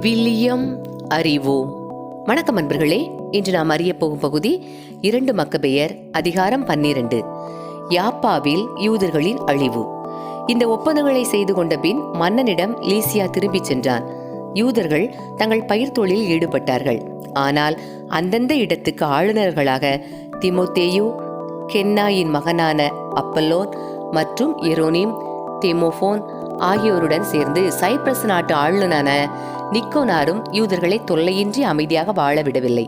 விவிலியம் அறிவோம். வணக்கம் அன்பர்களே இன்று நாம் அறிய போகும் பகுதி இரண்டு மக்கபெயர் அதிகாரம் பன்னிரண்டு. யாப்பாவில் யூதர்களின் அழிவு. இந்த ஒப்பந்தங்களை செய்து கொண்ட பின் மன்னனிடம் லீசியா திரும்பிச் சென்றான். யூதர்கள் தங்கள் பயிர் தொழிலில் ஈடுபட்டார்கள். ஆனால் அந்தந்த இடத்துக்கு ஆளுநர்களாக திமோத்தேயு கென்னாயின் மகனான அப்பல்லோன் மற்றும் எரோனிம் திமோஃபோன் ஆகியோருடன் சேர்ந்து சைப்ரஸ் நாட்டு ஆளுநரான நிக்கோனாரும் யூதர்களை தொல்லையின்றி அமைதியாக வாழ விடவில்லை.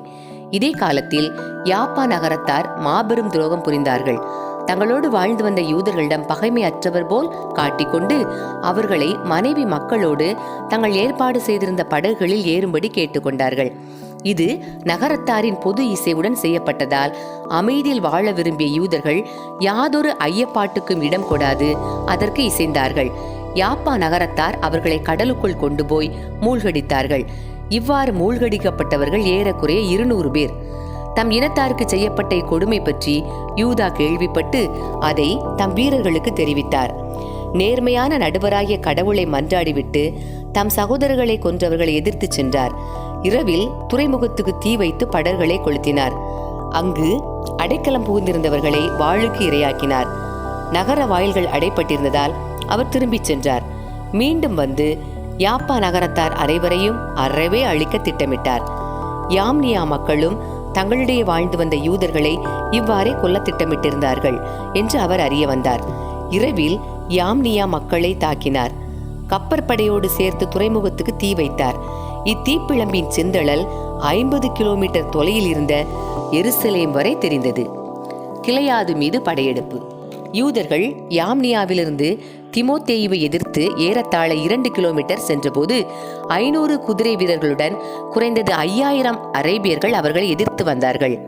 இதே காலத்தில் யாப்பா நகரத்தார் மாபெரும் துரோகம் புரிந்தார்கள். தங்களோடு வாழ்ந்து வந்த யூதர்களிடம் பகைமை அற்றவர் போல் காட்டிக்கொண்டு அவர்களை மனைவி மக்களோடு தங்கள் ஏற்பாடு செய்திருந்த படகுகளில் ஏறும்படி கேட்டுக்கொண்டார்கள். இது நகரத்தாரின் பொது இசைவுடன் செய்யப்பட்டதால் அமைதியில் வாழ விரும்பிய யூதர்கள் யாதொரு ஐயப்பாட்டுக்கும் இடம் கொடாது அதற்கு இசைந்தார்கள். யாப்பா நகரத்தார் அவர்களை கடலுக்குள் கொண்டு போய் மூழ்கடித்தார்கள். இவ்வாறு மூழ்கடிக்கப்பட்டவர்கள் ஏறக்குறைய இருநூறு பேர். தம் இனத்தாருக்கு செய்யப்பட்ட இக்கொடுமை பற்றி யூதா கேள்விப்பட்டு அதை தம் வீரர்களுக்கு தெரிவித்தார். நேர்மையான நடுவராகிய கடவுளை மன்றாடிவிட்டு தம் சகோதரர்களை கொன்றவர்களை எதிர்த்து சென்றார். இரவில் துறைமுகத்துக்கு தீ வைத்து படர்களை கொளுத்தினார். அங்கு அடைக்கலம் புகுந்திருந்தவர்களை வாழுக்கு இரையாக்கினார். நகர வாயில்கள் அடைப்பட்டிருந்ததால் அவர் திரும்பிச் சென்றார். மீண்டும் வந்து யாப்பா நகரத்தார் அனைவரையும் அறவே அழிக்க திட்டமிட்டார். யாம்னியா மக்களும் தங்களிடையே வாழ்ந்து வந்த யூதர்களை இவ்வாறே கொல்ல திட்டமிட்டிருந்தார்கள் என்று அவர் அறிய வந்தார். இரவில் யாம்னியா மக்களை தாக்கினார். கப்பற்படையோடு சேர்த்து துறைமுகத்துக்கு தீ வைத்தார். இத்தீப்பிழம்பின் சிந்தளல் ஐம்பது கிலோமீட்டர் தொலையில் இருந்த எருசலேம் வரை தெரிந்தது. கிளையாது மீது படையெடுப்பு. யூதர்கள் யாம்னியாவிலிருந்து திமோத்தேயுவை எதிர்த்து ஏறத்தாழ இரண்டு கிலோமீட்டர் சென்றபோது ஐநூறு குதிரை வீரர்களுடன் குறைந்தது ஐயாயிரம் அரேபியர்கள் அவர்களை எதிர்த்து வந்தார்கள்.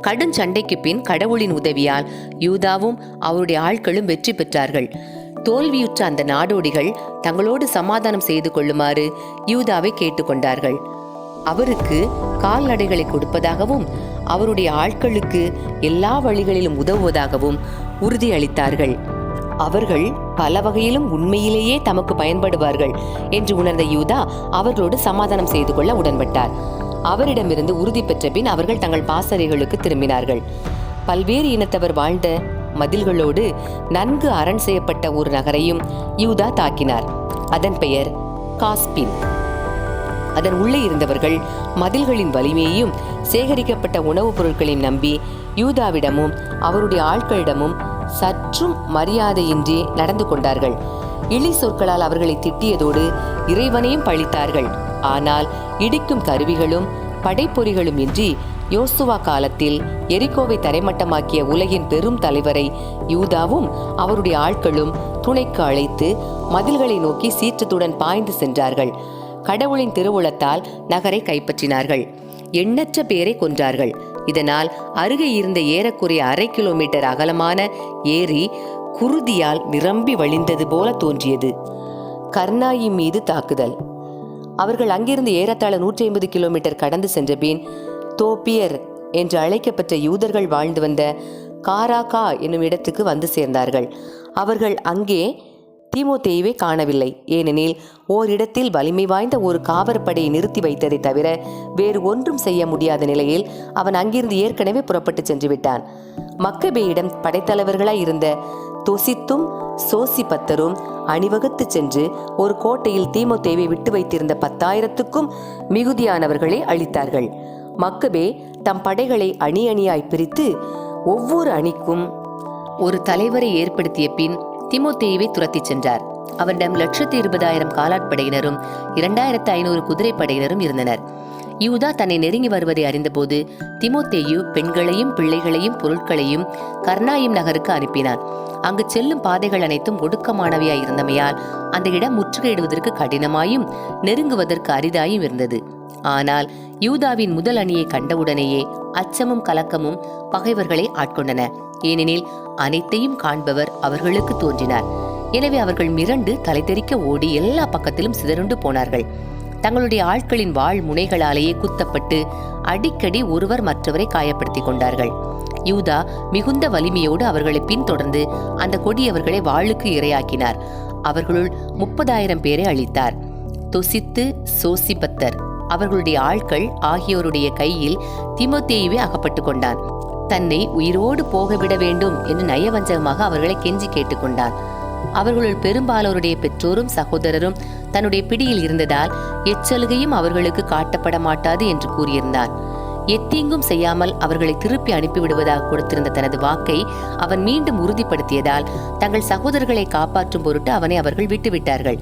கடும் சண்டைக்கு பின் கடவுளின் உதவியால் யூதாவும் அவருடைய ஆட்களும் வெற்றி பெற்றார்கள். தோல்வியுற்ற அந்த நாடோடிகள் தங்களோடு சமாதானம் செய்து கொள்ளுமாறு யூதாவை கேட்டுக்கொண்டார்கள். அவருக்கு கால்நடைகளை கொடுப்பதாகவும் அவருடைய ஆட்களுக்கு எல்லா வழிகளிலும் உதவுவதாகவும் உறுதியளித்தார்கள். அவர்கள் பல வகையிலும் உண்மையிலேயே தமக்கு பயன்படுவார்கள் என்று உணர்ந்த யூதா அவர்களோடு சமாதானம் செய்து கொள்ள உடன்பட்டார். அவரிடமிருந்து உறுதி பெற்ற பின் அவர்கள் தங்கள் பாசறைகளுக்கு திரும்பினார்கள். பல்வேறு இனத்தவர் வாழ்ந்த மதில்களோடு நன்கு அரண் செய்யப்பட்ட ஒரு நகரையும் யூதா தாக்கினார். அதன் பெயர் காஸ்பின். அதன் உள்ளே இருந்தவர்கள் மதில்களின் வலிமையையும் சேகரிக்கப்பட்ட உணவுப் பொருட்களையும் நம்பி யூதாவிடமும் அவருடைய ஆட்களிடமும் சற்றும் மரியாதையின்றி நடந்து கொண்டார்கள். இழி சொற்களால் அவர்களை திட்டியதோடு இறைவனையும் பழித்தார்கள். ஆனால் இடிக்கும் கருவிகளும் படைப்பொறிகளும் இன்றி யோசுவா காலத்தில் எரிகோவை தரைமட்டமாக்கிய உலகின் பெரும் தலைவரை யூதாவும் அவருடைய ஆட்களும் துணைக்கு அழைத்து மதில்களை நோக்கி சீற்றத்துடன் பாய்ந்து சென்றார்கள். கடவுளின் திருவுளத்தால் நகரை கைப்பற்றினார்கள். எண்ணற்ற பேரை கொன்றார்கள். இதனால் அருகே இருந்த ஏறக்குறைய அரை கிலோமீட்டர் அகலமான ஏரி குருதியால் நிரம்பி வழிந்தது போல தோன்றியது. கர்னாயி மீது தாக்குதல். அவர்கள் அங்கிருந்து ஏறத்தாழ நூற்றி ஐம்பது கிலோமீட்டர் கடந்து சென்ற பின் தோப்பியர் என்று அழைக்கப்பட்ட யூதர்கள் வாழ்ந்து வந்த காராகா என்னும் இடத்துக்கு வந்து சேர்ந்தார்கள். அவர்கள் அங்கே தீமோத்தேயுவை காணவில்லை. ஏனெனில் ஓரிடத்தில் வலிமை வாய்ந்த ஒரு காவற்படையை நிறுத்தி வைத்ததை தவிர வேறு ஒன்றும் செய்ய முடியாத நிலையில் அவன் அங்கிருந்து ஏற்கனவே புறப்பட்டு சென்று விட்டான் மக்கபேயிடம் படைத்தலைவர்களாய் இருந்த தொசித்தும் சோசிபத்தரும் அணிவகுத்து சென்று ஒரு கோட்டையில் தீமோத்தேவை விட்டு வைத்திருந்த பத்தாயிரத்துக்கும் மிகுதியானவர்களை அளித்தார்கள் மக்கபே தம் படைகளை அணி அணியாய் பிரித்து ஒவ்வொரு அணிக்கும் ஒரு தலைவரை ஏற்படுத்திய பின் திமோத்தேயுவை துரத்திச் சென்றார். அவரிடம் லட்சத்தி இருபதாயிரம் காலாட்படையினரும் இரண்டாயிரத்து ஐநூறு குதிரைப்படையினரும் இருந்தனர். யூதா தன்னை நெருங்கி வருவதை அறிந்தபோது திமோத்தேயு பெண்களையும் பிள்ளைகளையும் பொருட்களையும் கர்ணாயிம் நகருக்கு அனுப்பினான். அங்கு செல்லும் பாதைகள் அனைத்தும் ஒடுக்கமானவையாய் இருந்தமையால் அந்த இடம் முற்றுகையிடுவதற்கு கடினமாயும் நெருங்குவதற்கு அரிதாயும் இருந்தது. ஆனால் யூதாவின் முதல் அணியை கண்டவுடனேயே அச்சமும் கலக்கமும் பகைவர்களை ஆட்கொண்டன. ஏனெனில் அனைத்தையும் காண்பவர் அவர்களுக்கு தோன்றினார். எனவே அவர்கள் மிரண்டு தலைதெறிக்க ஓடி எல்லா பக்கத்திலும் சிதறுண்டு போனார்கள். தங்களுடைய ஆட்களின் வாழ் முனைகளாலேயே குத்தப்பட்டு அடிக்கடி ஒருவர் மற்றவரை காயப்படுத்திக் கொண்டார்கள். யூதா மிகுந்த வலிமையோடு அவர்களை பின்தொடர்ந்து அந்த கொடியவர்களை வாளுக்கு இரையாக்கினார். அவர்களுள் முப்பதாயிரம் பேரை அளித்தார் தொசித்து சோசிபத்தர். அவர்களுடைய ஆட்கள் ஆகியோருடைய கையில் திமுத்தேயுவே அகப்பட்டு கொண்டான் தன்னை உயிரோடு போகவிட வேண்டும் என்று நயவஞ்சகமாக அவர்களை கெஞ்சி கேட்டுக்கொண்டார். அவர்களுள் பெரும்பாலோருடைய பெற்றோரும் சகோதரரும் தன்னுடைய பிடியில் இருந்ததால் எச்சலுகையும் அவர்களுக்கு காட்டப்பட மாட்டாது என்று கூறியிருந்தான் எத்தீங்கும் செய்யாமல் அவர்களை திருப்பி அனுப்பிவிடுவதாக கொடுத்திருந்த தனது வாக்கை அவன் மீண்டும் உறுதிப்படுத்தியதால் தங்கள் சகோதரர்களை காப்பாற்றும் பொருட்டு அவனை அவர்கள் விட்டுவிட்டார்கள்.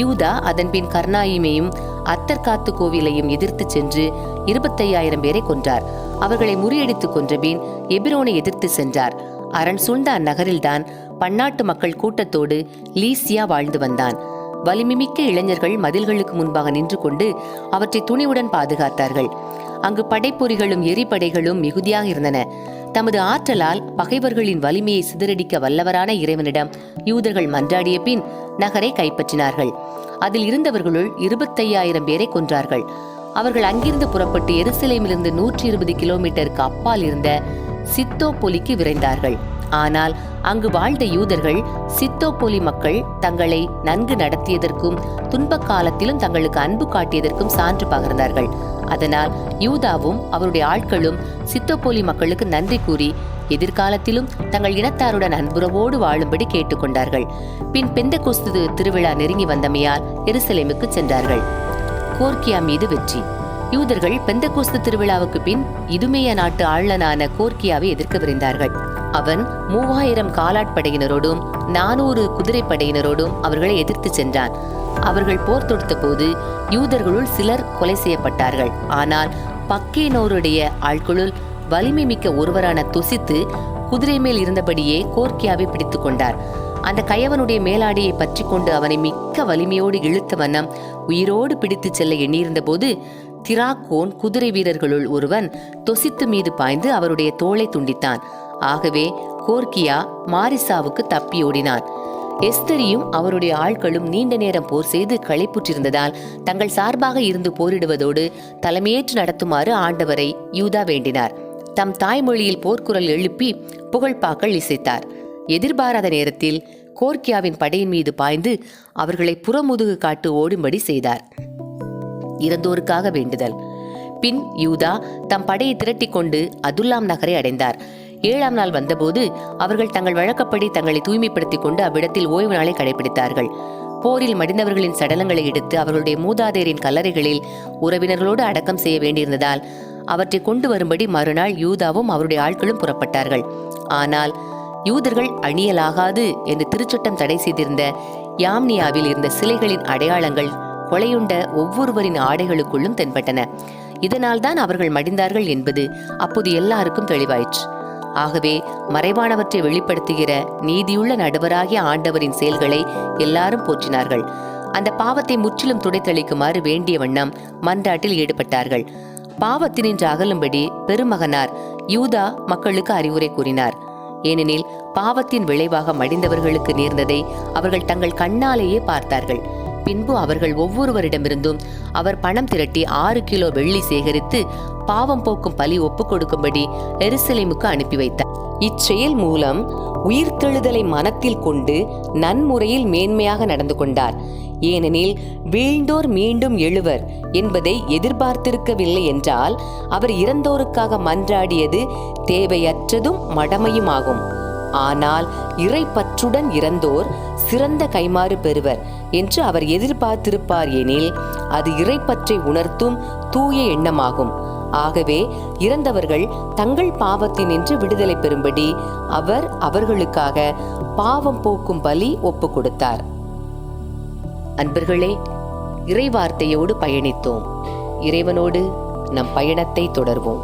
யூதா அதன்பின் கர்ணாயுமையும் அத்தர்காத்து கோவிலையும் எதிர்த்து சென்று இருபத்தையாயிரம் பேரை கொன்றார். அவர்களை முறியடித்துக் கொன்றபின் எபிரோனை எதிர்த்து சென்றார். அரண் சூழ்ந்த அந்நகரில்தான் பன்னாட்டு மக்கள் கூட்டத்தோடு லீசியா வாழ்ந்து வந்தான். வலிமைமிக்க இளைஞர்கள் மதில்களுக்கு முன்பாக நின்று கொண்டு அவற்றை துணிவுடன் பாதுகாத்தார்கள். அங்கு படைப்பொறிகளும் எரிபடைகளும் மிகுதியாக இருந்தன. தமது ஆற்றலால் பகைவர்களின் வலிமையை சிதறடிக்க வல்லவரான இறைவனிடம் யூதர்கள் மன்றாடிய பின் நகரை கைப்பற்றினார்கள். அதில் இருந்தவர்களுள் இருபத்தையாயிரம் பேரை கொன்றார்கள். அவர்கள் அங்கிருந்து புறப்பட்டு எருசலேமிலிருந்து நூற்றி இருபது கிலோமீட்டருக்கு அப்பால் இருந்த சித்தோபொலிக்கு விரைந்தார்கள். ஆனால் அங்கு வாழ்ந்த யூதர்கள் சித்தோபொலி மக்கள் தங்களை நன்கு நடத்தியதற்கும் துன்பக் காலத்திலும் தங்களுக்கு அன்பு காட்டியதற்கும் சான்று பகர்ந்தார்கள். அதனால் யூதாவும் அவருடைய ஆட்களும் சித்தப்போலி மக்களுக்கு நன்றி கூறி எதிர்காலத்திலும் தங்கள் இனத்தாருடன் அன்புறவோடு வாழும்படி கேட்டுக்கொண்டார்கள். பின் பெந்த கொஸ்து திருவிழா நெருங்கி வந்தமையால் எருசலேமுக்கு சென்றார்கள். கோர்க்கியா மீது வெற்றி. யூதர்கள் பெந்தகோஸ்து திருவிழாவுக்கு பின் இதுமேய நாட்டு ஆளனான கோர்க்கியாவை எதிர்க்க விரைந்தார்கள் அவன் மூவாயிரம் காலாட்படையினரோடும் நானூறு குதிரைப்படையினரோடும் அவர்களை எதிர்த்து சென்றான். அவர்கள் போர் தொடுத்த போது யூதர்களுள் சிலர் கொலை செய்யப்பட்டார்கள். ஆனால் பக்கேனோருடைய ஆட்களுள் வலிமை மிக்க ஒருவரான துசித்து குதிரை மேல் இருந்தபடியே கோர்க்கியாவை பிடித்துக் கொண்டார். அந்த கயவனுடைய மேலாடையை பற்றி கொண்டு அவனை மிக்க வலிமையோடு இழுத்த வண்ணம் உயிரோடு பிடித்துச் செல்ல எண்ணியிருந்த போது திராக்கோன் குதிரை வீரர்களுள் ஒருவன் தொசித்து மீது பாய்ந்து அவருடைய தோளை துண்டித்தான். ஆகவே கோர்க்கியா மாரிசாவுக்கு தப்பியோடினான் எஸ்தரியும் அவருடைய ஆட்களும் நீண்ட நேரம் போர் செய்து களைப்புற்றிருந்ததால் தங்கள் சார்பாக இருந்து போரிடுவதோடு தலைமையேற்று நடத்துமாறு ஆண்டவரை யூதா வேண்டினார். தம் தாய்மொழியில் போர்க்குரல் எழுப்பி புகழ்பாக்கள் இசைத்தார். எதிர்பாராத நேரத்தில் கோர்க்கியாவின் படையின் மீது பாய்ந்து அவர்களை புறமுதுகு காட்டு ஓடும்படி செய்தார். இறந்தோருக்காக வேண்டுதல். பின் யூதா தம் படையை திரட்டிக் கொண்டு அதுல்லாம் நகரை அடைந்தார். ஏழாம் நாள் வந்தபோது அவர்கள் தங்கள் வழக்கப்படி தங்களை தூய்மைப்படுத்திக் கொண்டு அவ்விடத்தில் ஓய்வு நாளை கடைபிடித்தார்கள். போரில் மடிந்தவர்களின் சடலங்களை எடுத்து அவர்களுடைய மூதாதையரின் கல்லறைகளில் உறவினர்களோடு அடக்கம் செய்ய வேண்டியிருந்ததால் அவற்றை கொண்டு வரும்படி மறுநாள் யூதாவும் அவருடைய ஆட்களும் புறப்பட்டார்கள். ஆனால் யூதர்கள் அணியலாகாது என்று திருச்சட்டம் தடை செய்திருந்த யாம்னியாவில் இருந்த சிலைகளின் அடையாளங்கள் கொலையுண்ட ஒவ்வொருவரின் ஆடைகளுக்குள்ளும் தென்பட்டன. இதனால்தான் அவர்கள் மடிந்தார்கள் என்பது அப்போது எல்லாருக்கும் தெளிவாயிற்று. ஆகவே மறைவானவற்றை வெளிப்படுத்துகிற நீதியுள்ள நடுவராகிய ஆண்டவரின் செயல்களை எல்லாரும் போற்றினார்கள். அந்த பாவத்தை முற்றிலும் துடைத்தளிக்குமாறு வேண்டிய வண்ணம் மன்றாட்டில் ஈடுபட்டார்கள். பாவத்தினின்று அகலும்படி பெருமகனார் யூதா மக்களுக்கு அறிவுரை கூறினார். ஏனெனில் பாவத்தின் விளைவாக மடிந்தவர்களுக்கு நேர்ந்ததை அவர்கள் தங்கள் கண்ணாலேயே பார்த்தார்கள். பின்பு அவர்கள் ஒவ்வொருவரிடமிருந்தும் அவர் பணம் திரட்டி ஆறு கிலோ வெள்ளி சேகரித்து பாவம் போக்கும் பலி ஒப்புக் கொடுக்கும்படி எருசலேமுக்கு அனுப்பி வைத்தார். இச்செயல் மூலம் உயிர்த்தெழுதலை மனத்தில் கொண்டு நன்முறையில் மேன்மையாக நடந்து கொண்டார். ஏனெனில் வீழ்ந்தோர் மீண்டும் எழுவர் என்பதை எதிர்பார்த்திருக்கவில்லை என்றால் அவர் இறந்தோருக்காக மன்றாடியது தேவையற்றதும் மடமையுமாகும். ஆனால் இறைப்பற்றுடன் இறந்தோர் சிறந்த கைமாறு பெறுவர் என்று அவர் எதிர்பார்த்திருப்பார் எனில் அது இறைப்பற்றை உணர்த்தும் தூய எண்ணமாகும். ஆகவே இறந்தவர்கள் தங்கள் பாவத்தினின்று விடுதலை பெறும்படி அவர் அவர்களுக்காக பாவம் போக்கும் பலி ஒப்பு கொடுத்தார். அன்பர்களே இறைவார்த்தையோடு பயணித்தோம். இறைவனோடு நம் பயணத்தை தொடர்வோம்.